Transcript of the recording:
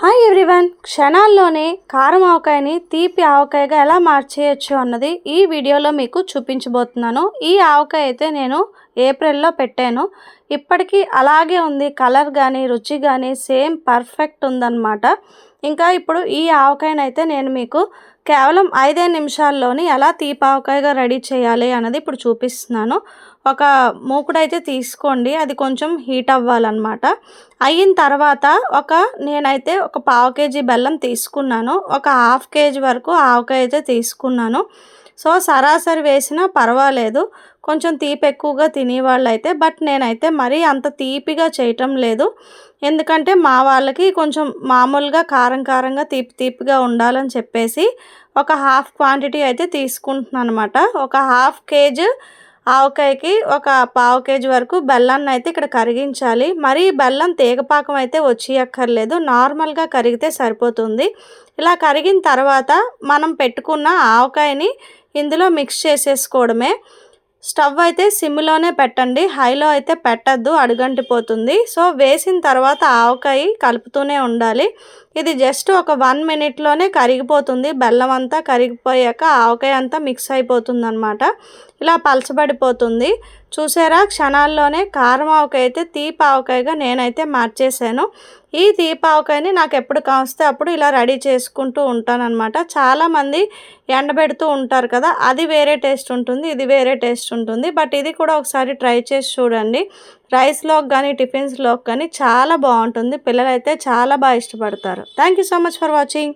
Hi everyone క్షణాల్లోనే కారం ఆవకాయని తీపి ఆవకాయగా ఎలా మార్చేయచ్చు అన్నది ఈ వీడియోలో మీకు చూపించబోతున్నాను. ఈ ఆవకాయ అయితే నేను ఏప్రిల్లో పెట్టాను. ఇప్పటికీ అలాగే ఉంది. కలర్ కానీ రుచి కానీ సేమ్ పర్ఫెక్ట్ ఉందన్నమాట. ఇంకా ఇప్పుడు ఈ ఆవకాయనైతే నేను మీకు కేవలం ఐదే నిమిషాల్లోని ఎలా తీపావకాయగా రెడీ చేయాలి అన్నది ఇప్పుడు చూపిస్తున్నాను. ఒక మూకుడైతే తీసుకోండి అది కొంచెం హీట్ అవ్వాలన్నమాట. అయిన తర్వాత ఒక నేనైతే ఒక పావు కేజీ బెల్లం తీసుకున్నాను. ఒక హాఫ్ కేజీ వరకు ఆవకాయ అయితే తీసుకున్నాను. సో సరాసరి వేసినా పర్వాలేదు. కొంచెం తీపి ఎక్కువగా తినేవాళ్ళు అయితే బట్ నేనైతే మరీ అంత తీపిగా చేయటం లేదు. ఎందుకంటే మా వాళ్ళకి కొంచెం మామూలుగా కారం కారంగా తీపి తీపిగా ఉండాలని చెప్పేసి ఒక హాఫ్ క్వాంటిటీ అయితే తీసుకుంటున్నాను అనమాట ఒక హాఫ్ కేజీ ఆవకాయకి ఒక పావు కేజీ వరకు బెల్లాన్ని అయితే ఇక్కడ కరిగించాలి. మరి బెల్లం తీగపాకం అయితే వచ్చేయక్కర్లేదు. నార్మల్గా కరిగితే సరిపోతుంది. ఇలా కరిగిన తర్వాత మనం పెట్టుకున్న ఆవకాయని ఇందులో మిక్స్ చేసేసుకోవడమే. స్టవ్ అయితే సిమ్లోనే పెట్టండి. హైలో అయితే పెట్టద్దు. అడుగంటిపోతుంది. సో వేసిన తర్వాత ఆవకాయ కలుపుతూనే ఉండాలి. ఇది జస్ట్ ఒక వన్ మినిట్లోనే కరిగిపోతుంది. బెల్లం అంతా కరిగిపోయాక ఆవకాయ అంతా మిక్స్ అయిపోతుంది అనమాట ఇలా పలచబడిపోతుంది. చూసారా? క్షణాల్లోనే కారం ఆవకాయ అయితే తీపి ఆవకాయగా నేనైతే మార్చేసాను ఈ తీపావకాయని నాకు ఎప్పుడు కాస్తే అప్పుడు ఇలా రెడీ చేసుకుంటూ ఉంటానన్నమాట. చాలామంది ఎండబెడుతూ ఉంటారు కదా అది వేరే టేస్ట్ ఉంటుంది ఇది వేరే టేస్ట్ ఉంటుంది. బట్ ఇది కూడా ఒకసారి ట్రై చేసి చూడండి. రైస్లోకి కానీ టిఫిన్స్లోకి కానీ చాలా బాగుంటుంది. పిల్లలైతే చాలా బాగా ఇష్టపడతారు. Thank you so much for watching